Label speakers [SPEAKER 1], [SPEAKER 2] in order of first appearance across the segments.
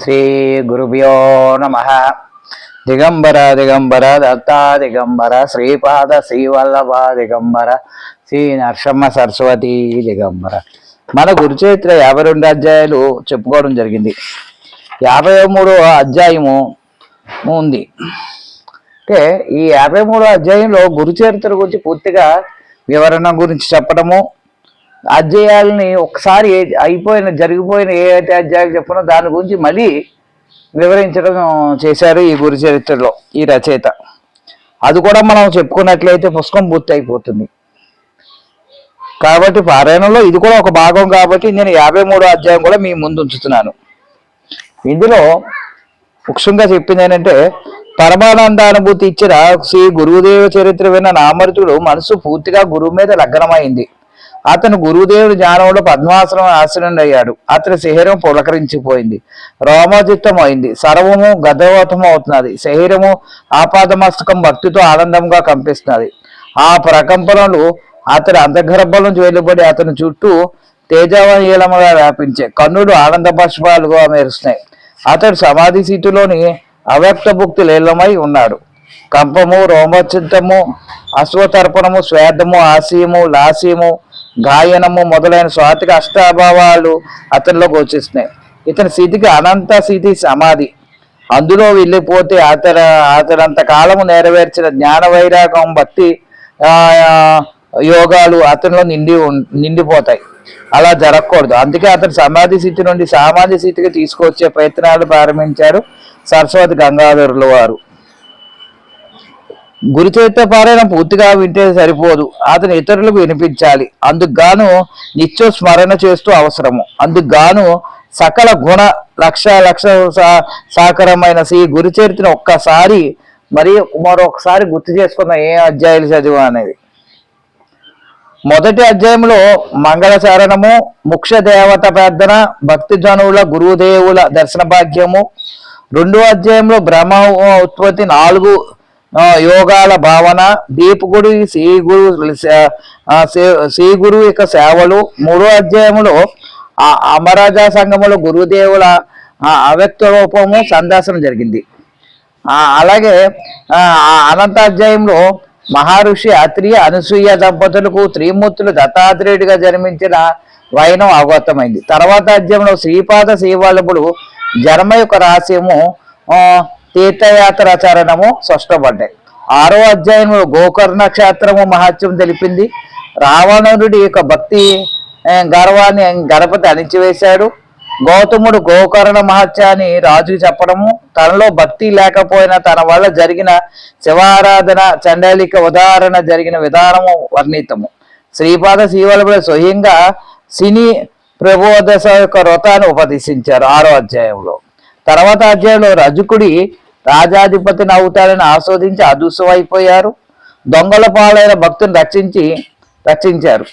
[SPEAKER 1] శ్రీ గురుభ్యో నమ దిగంబర దిగంబర దత్తా దిగంబర శ్రీపాద శ్రీవల్లభ దిగంబర శ్రీ నరసమ్మ సరస్వతి దిగంబర మన గురుచరిత్ర యాభై రెండు అధ్యాయాలు చెప్పుకోవడం జరిగింది. యాభై మూడో అధ్యాయము ఉంది. అంటే ఈ యాభై మూడో అధ్యాయంలో గురుచరిత్ర గురించి పూర్తిగా వివరణ గురించి చెప్పడము అధ్యాయాలని ఒకసారి అయిపోయిన జరిగిపోయిన ఏ అయితే అధ్యాయాలు చెప్పినో దాని గురించి మళ్ళీ వివరించడం చేశారు ఈ గురు చరిత్రలో ఈ రచయిత. అది కూడా మనం చెప్పుకున్నట్లయితే పుస్తకం పూర్తి అయిపోతుంది. కాబట్టి పారాయణంలో ఇది కూడా ఒక భాగం కాబట్టి నేను యాభై మూడో అధ్యాయం కూడా మీ ముందు ఉంచుతున్నాను. ఇందులో ముఖ్యంగా చెప్పింది ఏంటంటే పరమానంద అనుభూతి ఇచ్చిన శ్రీ గురుదేవ చరిత్ర విన్న నామరుతుడు మనసు పూర్తిగా గురువు మీద లగ్నమైంది. అతను గురుదేవుడు జ్ఞానంలో పద్మాసనం ఆశ్రయం అయ్యాడు అతని శరీరం పులకరించిపోయింది. రోమచిత్తం అయింది సర్వము గదవతం అవుతున్నది శరీరము ఆపాదమస్తకం భక్తితో ఆనందంగా కంపిస్తున్నది. ఆ ప్రకంపనలు అతని అంతర్గర్భం నుంచి అతని చుట్టూ తేజవనీలముగా వ్యాపించే కన్నులు ఆనంద పుష్పాలుగా మెరుస్తున్నాయి. అతడు సమాధి సీటులోని అవ్యక్త భుక్తి లీలమై ఉన్నాడు. కంపము రోమచిత్తము అశ్వతర్పణము శ్వేతము ఆశయము లాస్యము గాయనము మొదలైన స్వాతిక అష్టాభావాలు అతనిలో వచ్చేస్తున్నాయి ఇతని స్థితికి అనంత స్థితి సమాధి. అందులో వెళ్ళిపోతే అతడ అతడంత కాలము నెరవేర్చిన జ్ఞాన వైరాగం భక్తి యోగాలు అతనిలో నిండి నిండిపోతాయి. అలా జరగకూడదు. అందుకే అతను సమాధి స్థితి నుండి సామాన్య స్థితికి తీసుకొచ్చే ప్రయత్నాలు ప్రారంభించారు సరస్వతి గంగాధరుల వారు. గురుచరిత్ర పారాయణ పూర్తిగా వింటే సరిపోదు. అతను ఇతరులకు వినిపించాలి. అందుకుగాను నిత్యం స్మరణ చేస్తూ అవసరము. అందుకుగాను సకల గుణ లక్ష లక్ష సా- సాకరమైన శ్రీ గురుచరిత్రను ఒక్కసారి మరి మరొకసారి గుర్తు చేసుకున్న ఏ అధ్యాయులు చదివా అనేది. మొదటి అధ్యాయంలో మంగళచరణము ముఖ్య దేవత ప్రార్థన భక్తి జనువుల గురుదేవుల దర్శన భాగ్యము. రెండో అధ్యాయంలో బ్రహ్మ ఉత్పత్తి నాలుగు యోగాల భావన దీపగుడి శ్రీ గురు సే- శ్రీ గురు యొక్క సేవలు. మూడో అధ్యాయంలో అమరాజా సంఘములో గురుదేవుల అవ్యక్త రూపము సందర్శనం జరిగింది. అలాగే ఆ, అనంత అధ్యాయంలో మహర్షి అత్రి అనసూయ దంపతులకు త్రిమూర్తులు దత్తాత్రేయుడిగా జన్మించిన వైనం అవగతమైంది తర్వాత అధ్యయంలో శ్రీపాద శ్రీవల్లభుడు జన్మ యొక్క రహస్యము తీర్థయాత్రాచరణము స్పష్టపడ్డాయి. ఆరో అధ్యాయంలో గోకర్ణ క్షేత్రము మహత్యం తెలిపింది. రావణుడి యొక్క భక్తి గర్వాన్ని గణపతి అణిచివేశాడు. గౌతముడు గోకర్ణ మహత్యాన్ని రాజుకి చెప్పడము తనలో భక్తి లేకపోయినా తన వల్ల జరిగిన శివారాధన చండాలిక ఉదాహరణ జరిగిన విధానము వర్ణితము. శ్రీపాద శ్రీవల్లభుడు స్వయంగా సినీ ప్రభోదశ యొక్క వ్రతాన్ని ఉపదేశించారు ఆరో అధ్యాయంలో. తర్వాత అధ్యాయంలో రజకుడి రాజాధిపతిని అవుతాడని ఆస్వాదించి అదృశ్యమైపోయారు. దొంగల పాలైన భక్తుని రక్షించి రక్షించారు.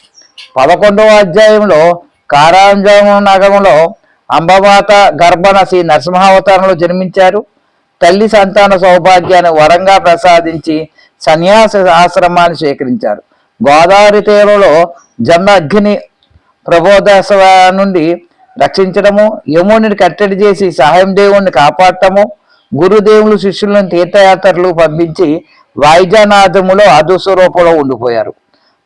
[SPEAKER 1] పదకొండవ అధ్యాయంలో కారాంజము నగరంలో అంబమాత గర్భణ శ్రీ నరసింహావతారంలో జన్మించారు. తల్లి సంతాన సౌభాగ్యాన్ని వరంగా ప్రసాదించి సన్యాస ఆశ్రమాన్ని స్వీకరించారు. గోదావరి తీరంలో జన్న అగ్ని ప్రబోధసవ నుండి రక్షించడము యముని కట్టడి చేసి సహాయం దేవుణ్ణి కాపాడటము గురుదేవులు శిష్యులను తీర్థయాత్రలు పంపించి వైద్యనాథములో అదుస్వరూపంలో ఉండిపోయారు.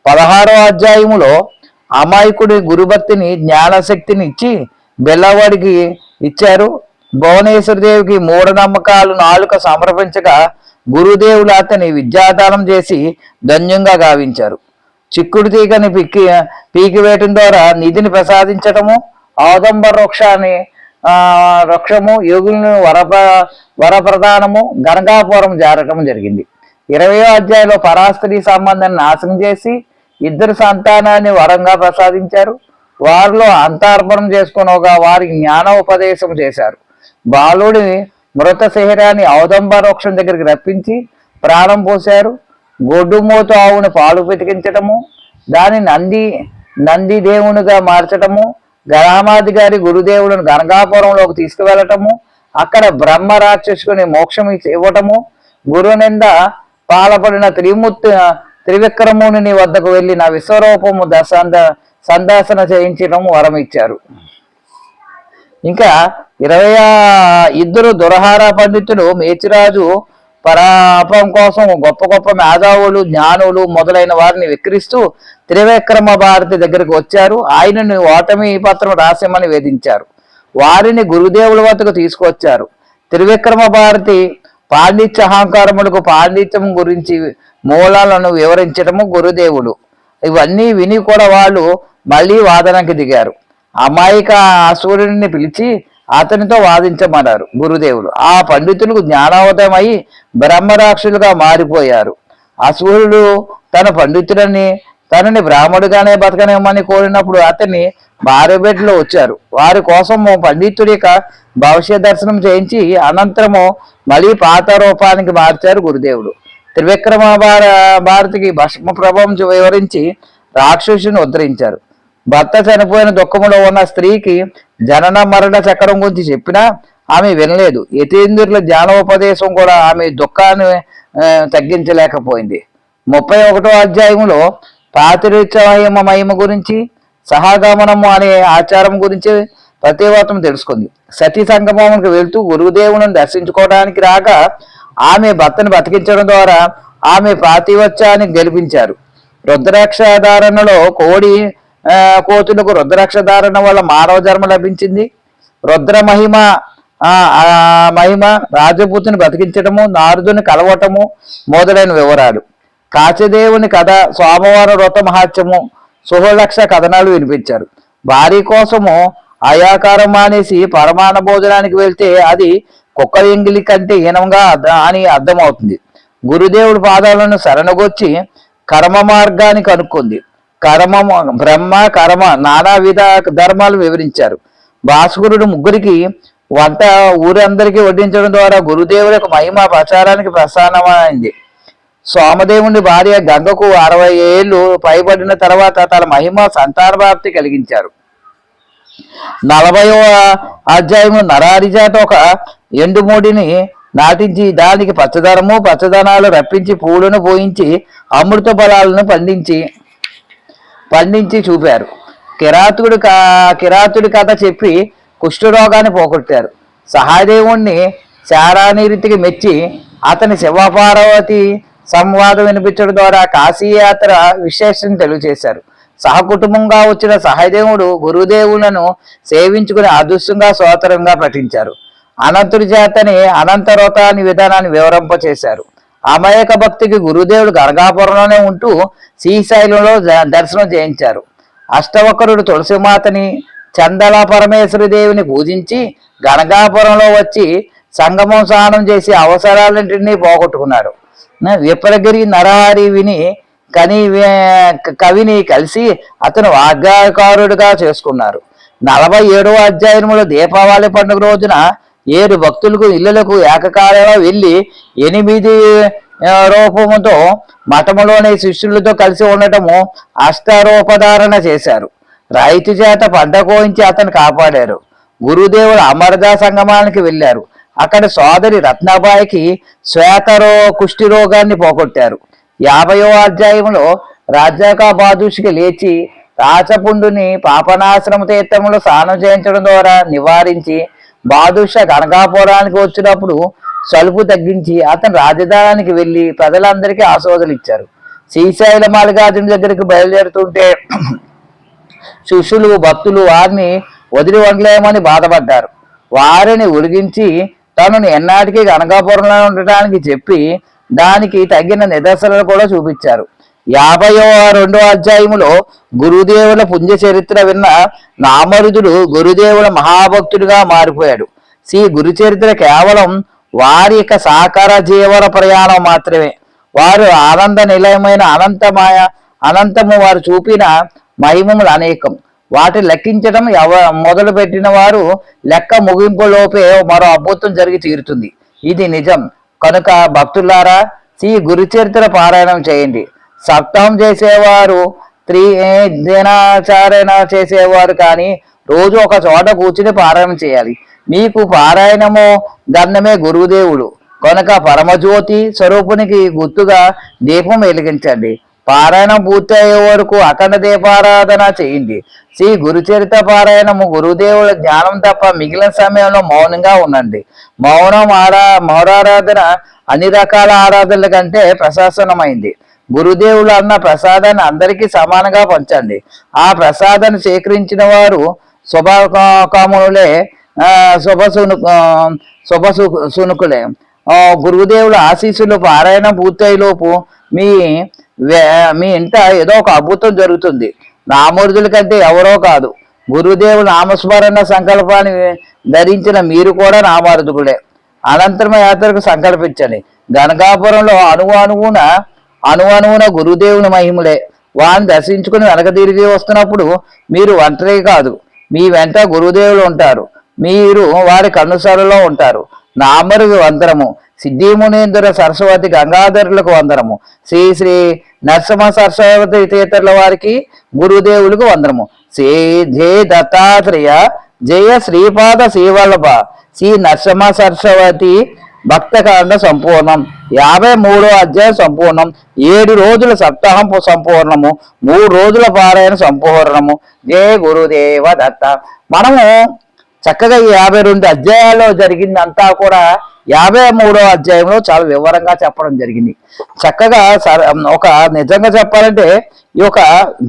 [SPEAKER 1] పదహారో అధ్యాయములో అమాయకుడి గురుభక్తిని జ్ఞానశక్తిని ఇచ్చి బెల్లవాడికి ఇచ్చారు. భువనేశ్వర దేవికి మూఢనమ్మకాలు నాలుక సమర్పించగా గురుదేవులు అతని విద్యాదానం చేసి ధన్యంగా గావించారు. చిక్కుడు తీగని పిక్కి పీకి వేయటం ద్వారా నిధిని ప్రసాదించటము ఆదంబర వృక్షాన్ని వృక్షము యోగులను వరప వరప్రధానము గనకాపురం జారటం జరిగింది. ఇరవయో అధ్యాయంలో పరాస్త్రీ సంబంధాన్ని నాశనం చేసి ఇద్దరు సంతానాన్ని వరంగా ప్రసాదించారు. వారిలో అంతార్పణం చేసుకుని ఒక వారికి జ్ఞానోపదేశం చేశారు. బాలుడి మృత శరీరాన్ని ఔదంబ వృక్షం దగ్గరికి రప్పించి ప్రాణం పోశారు. గొడ్డుమూత ఆవుని పాలు పితికించటము దాని నంది నంది దేవునిగా మార్చటము గ్రామాధికారి గురుదేవులను గంగాపురంలోకి తీసుకువెళ్ళటము అక్కడ బ్రహ్మ రాక్షసుకుని మోక్షం ఇచ్చి- ఇవ్వటము గురునింద పాలపడిన త్రిమూర్తి త్రివిక్రముని వద్దకు వెళ్ళి నా విశ్వరూపము సంద సందర్శన చేయించడం వరం ఇచ్చారు ఇంకా ఇరవై ఇద్దరు దురహార పండితులు మేచిరాజు పరాపం కోసం గొప్ప గొప్ప మేధావులు జ్ఞానులు మొదలైన వారిని విక్రిస్తూ త్రివిక్రమ భారతి దగ్గరికి వచ్చారు. ఆయనను ఓటమి పత్రం రాసిమని వేధించారు. వారిని గురుదేవుల వద్దకు తీసుకొచ్చారు త్రివిక్రమ భారతి పాండిత్య అహంకారములకు పాండిత్యం గురించి మూలాలను వివరించడము గురుదేవులు. ఇవన్నీ విని కూడా వాళ్ళు మళ్ళీ వాదనకి దిగారు. అమాయక సూర్యుడిని పిలిచి అతనితో వాదించమన్నారు గురుదేవులు. ఆ పండితులకు జ్ఞానోదయమై బ్రహ్మరాక్షులుగా మారిపోయారు. అసూరుడు తన పండితులని తనని బ్రాహ్మడుగానే బతకనేమని కోరినప్పుడు అతన్ని భార్యబెడ్లో వచ్చారు. వారి కోసం పండితుడి యొక్క భవిష్య దర్శనం చేయించి అనంతరము మళ్ళీ పాత రూపానికి మార్చారు గురుదేవుడు. త్రివిక్రమ భార భారతికి భస్మ ప్రభావం వివరించి రాక్షసుని ఉద్ధరించారు. భర్త చనిపోయిన దుఃఖంలో ఉన్న స్త్రీకి జనన మరణ చక్రం గురించి చెప్పినా ఆమె వినలేదు. యతీంద్రుల జ్ఞానోపదేశం కూడా ఆమె దుఃఖాన్ని తగ్గించలేకపోయింది. ముప్పై ఒకటో అధ్యాయంలో పాతిరిత్యమహిమ మహిమ గురించి సహాగమనము అనే ఆచారం గురించి ప్రతివర్తం తెలుసుకుంది. సతీ సంగమంకి వెళ్తూ గురుదేవుని దర్శించుకోవడానికి రాగా ఆమె భర్తను బతికించడం ద్వారా ఆమె పాతివత్యాన్ని గెలిపించారు. రుద్రాక్ష ధారణలో కోడి కోతులకు రుద్రాక్ష ధారణ వల్ల మానవ జన్మ లభించింది. రుద్ర మహిమ మహిమ రాజపూతుని బతికించటము నారదుని కలవటము మొదలైన వివరాలు. కాచదేవుని కథ సోమవారం వ్రత మహాత్యము సుహలక్ష కథనాలు వినిపించారు. భార్య కోసము అయాకారం మానేసి పరమాణ భోజనానికి వెళ్తే అది కుక్క ఎంగిలి కంటే హీనంగా అని అర్థమవుతుంది. గురుదేవుడి పాదాలను శరణగొచ్చి కర్మ మార్గాన్ని కనుక్కుంది. కర్మము బ్రహ్మ కర్మ నానా విధ ధర్మాలు వివరించారు. భాస్కరుడు ముగ్గురికి వంట ఊరందరికీ వడ్డించడం ద్వారా గురుదేవుల యొక్క మహిమ ప్రచారానికి ప్రసారమైంది సోమదేవుని భార్య గంగకు అరవై ఏళ్ళు పైబడిన తర్వాత తన మహిమ సంతానప్రాప్తి కలిగించారు. నలభైవ అధ్యాయము నరారిజాత ఒక ఎండుమూడిని నాటించి దానికి పచ్చదనము పచ్చదనాలు రప్పించి పూలను పోయించి అమృత బలాలను పండించి పండించి చూపారు. కిరాతుడు కా కిరాతుడి కథ చెప్పి కుష్ఠరోగాన్ని పోగొట్టారు. సహాదేవుణ్ణి శారానిరీతికి మెచ్చి అతని శివపార్వతి సంవాదం వినిపించడం ద్వారా కాశీయాత్ర విశేషం తెలియజేశారు. సహకుటుంబంగా వచ్చిన సహదేవుడు గురుదేవులను సేవించుకుని అదృష్టంగా సోదరంగా పఠించారు అనంతుడి చేతని అనంతరోతాని విధానాన్ని వివరింపచేశారు. అమాయక భక్తికి గురుదేవుడు గర్గాపురంలోనే ఉంటూ శ్రీశైలంలో ద- దర్శనం చేయించారు. అష్టవకరుడు తులసిమాతని చందల పరమేశ్వరి దేవిని పూజించి గణగాపురంలో వచ్చి సంగమం స్నానం చేసి అవసరాలన్నింటినీ పోగొట్టుకున్నాడు. విప్రగిరి నరహారి విని కని కవిని కలిసి అతను వాగ్గాకారుడిగా చేసుకున్నారు. నలభై ఏడవ అధ్యాయంలో దీపావళి పండుగ రోజున ఏడు భక్తులకు ఇళ్ళకు ఏకకాలంలో వెళ్ళి ఎనిమిది రూపముతో మఠములోని శిష్యులతో కలిసి ఉండటము అష్టరూపధారణ చేశారు. రైతు చేత పంట కోయించి అతను కాపాడారు. గురుదేవుడు అమరదా సంగమానికి వెళ్ళారు. అక్కడ సోదరి రత్నాబాయికి శ్వేతరో కుష్టి రోగాన్ని పోగొట్టారు. యాభయో అధ్యాయంలో రాజాకా బాదుషికి లేచి రాచపుండుని పాపనాశ్రమ తీర్థంలో స్నానం చేయించడం ద్వారా నివారించి బాదుషా కనకాపురానికి వచ్చినప్పుడు సలుపు తగ్గించి అతను రాజధానికి వెళ్ళి ప్రజలందరికీ ఆశోదలు ఇచ్చారు. శ్రీశైల మల్లికార్జున దగ్గరికి బయలుదేరుతుంటే శిష్యులు భక్తులు వారిని వదిలి వండలేమని బాధపడ్డారు. వారిని ఉరిగించి తనను ఎన్నాటికి కనకాపురంలో ఉండటానికి చెప్పి దానికి తగిన నిదర్శనలు కూడా చూపించారు. యాభైవ రెండో అధ్యాయములో గురుదేవుల పుణ్య చరిత్ర విన్న నామరుదుడు గురుదేవుల మహాభక్తుడిగా మారిపోయాడు. శ్రీ గురు చరిత్ర కేవలం వారి యొక్క సాకార జీవన ప్రయాణం మాత్రమే. వారు ఆనంద నిలయమైన అనంతమాయ అనంతము వారు చూపిన మహిమములు అనేకం. వాటి లెక్కించడం ఎవ మొదలు పెట్టిన వారు లెక్క ముగింపులోపే మరో అద్భుతం జరిగి తీరుతుంది. ఇది నిజం. కనుక భక్తులారా శ్రీ గురుచరిత్ర పారాయణం చేయండి. సప్తం చేసేవారు త్రీ దినాచారణ చేసేవారు కానీ రోజు ఒక చోట కూర్చుని పారాయణం చేయాలి. మీకు పారాయణము గంధమే గురుదేవుడు. కనుక పరమజ్యోతి స్వరూపునికి గుర్తుగా దీపం వెలిగించండి. పారాయణం పూర్తి అయ్యే వరకు అఖండ దీపారాధన చేయండి. శ్రీ గురుచరిత పారాయణము గురుదేవుల జ్ఞానం తప్ప మిగిలిన సమయంలో మౌనంగా ఉండండి. మౌనం ఆరా మౌనారాధన అన్ని రకాల ఆరాధనల కంటే ప్రశాసనమైంది. గురుదేవులు అన్న ప్రసాదాన్ని అందరికీ సమానంగా పంచండి. ఆ ప్రసాదాన్ని స్వీకరించిన వారు శుభకాములే ఆ, శుభ శుభ సునుకులే గురుదేవుల ఆశీస్సులు పారాయణం పూర్తయ్యేలోపు మీ మీ ఇంట ఏదో ఒక అద్భుతం జరుగుతుంది. నామూర్తుల కంటే ఎవరో కాదు. గురుదేవుల నామస్మరణ సంకల్పాన్ని ధరించిన మీరు కూడా నామార్థుకులే అనంతరం యాత్రకు సంకల్పించండి. గనకాపురంలో అణువు అణువున అణు అణువున గురుదేవుని మహిములే. వారిని దర్శించుకుని వెనక తిరిగి వస్తున్నప్పుడు మీరు ఒంటరి కాదు. మీ వెంట గురుదేవులు ఉంటారు. మీరు వారి కన్నుసరలో ఉంటారు. నామరుగు వందరము. సిద్ధిమునేంద్ర సరస్వతి గంగాధరులకు వందనము శ్రీ శ్రీ నరసింహ సరస్వతి తీర్థుల వారికి గురుదేవులకు వందనము శ్రీ జయ దత్తాత్రేయ జయ శ్రీపాద శ్రీవల్లభ శ్రీ నరసింహ సరస్వతి భక్తకాండ సంపూర్ణం యాభై మూడో అధ్యాయం సంపూర్ణం ఏడు రోజుల సప్తాహం సంపూర్ణము మూడు రోజుల పారాయణ సంపూర్ణము జయ గురుదేవ దత్త మనము చక్కగా ఈ యాభై రెండు అధ్యాయాల్లో జరిగిందంతా కూడా యాభై మూడో అధ్యాయంలో చాలా వివరంగా చెప్పడం జరిగింది చక్కగా సర- ఒక నిజంగా చెప్పాలంటే ఈ యొక్క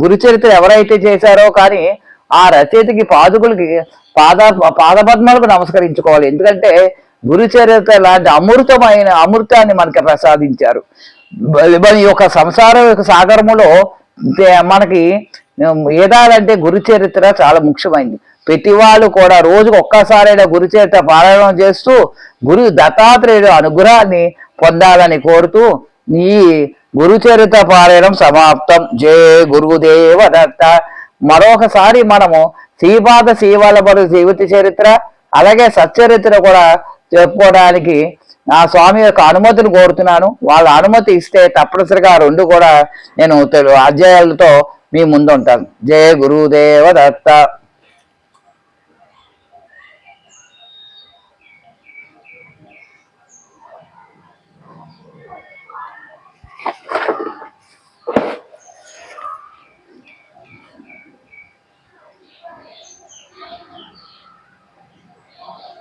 [SPEAKER 1] గురుచరిత్ర ఎవరైతే చేశారో కానీ ఆ రచయితకి పాదుకులకి పాద పాదపద్మాలకు నమస్కరించుకోవాలి ఎందుకంటే గురుచరిత లాంటి అమృతమైన అమృతాన్ని మనకి ప్రసాదించారు. మన ఈ యొక్క సంసార యొక్క సాగరములో మనకి ఏదాలంటే గురు చరిత్ర చాలా ముఖ్యమైంది. ప్రతి వాళ్ళు కూడా రోజుకు ఒక్కసారైనా గురుచరిత్ర పారాయణం చేస్తూ గురు దత్తాత్రేయుడు అనుగ్రహాన్ని పొందాలని కోరుతూ ఈ గురుచరిత్ర పారాయణం సమాప్తం. జయ గురుదేవ దత్త. మరొకసారి మనము శ్రీపాద శ్రీవాళ్ళ జీవిత చరిత్ర అలాగే సచ్చరిత్ర కూడా చెప్పుకోవడానికి నా స్వామి యొక్క అనుమతిని కోరుతున్నాను. వాళ్ళ అనుమతి ఇస్తే తప్పనిసరిగా రెండు కూడా నేను అధ్యాయాలతో మీ ముందు ఉంటాను జయ గురుదేవ దత్త.